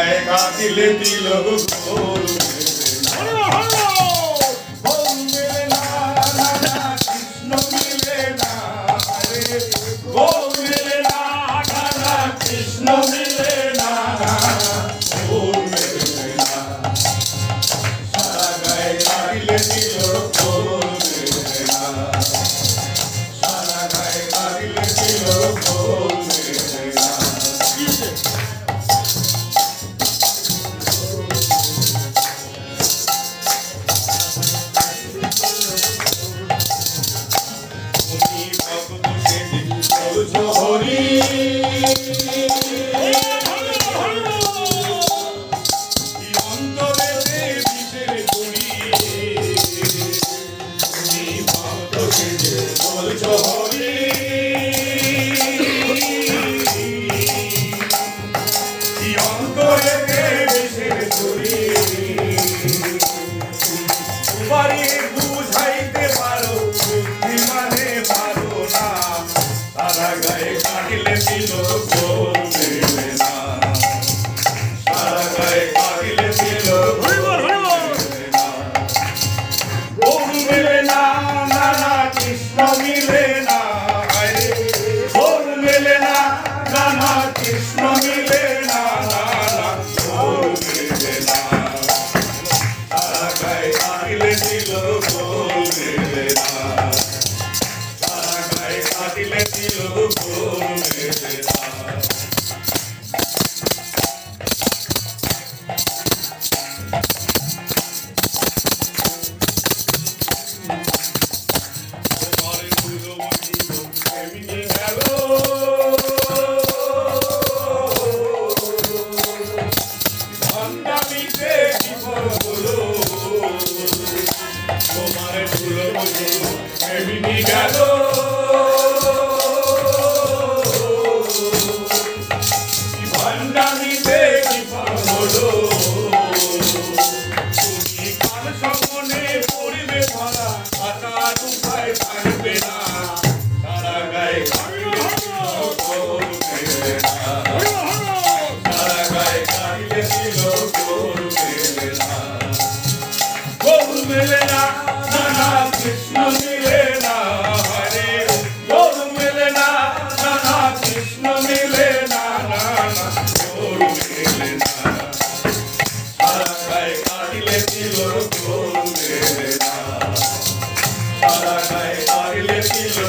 গায়ে গা দিলে দিল গোল। Thank you, Lord. Thank you.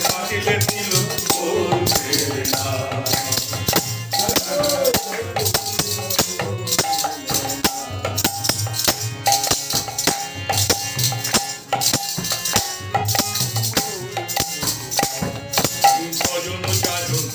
পাখিদের দিল বলছে না। ভজন জাজন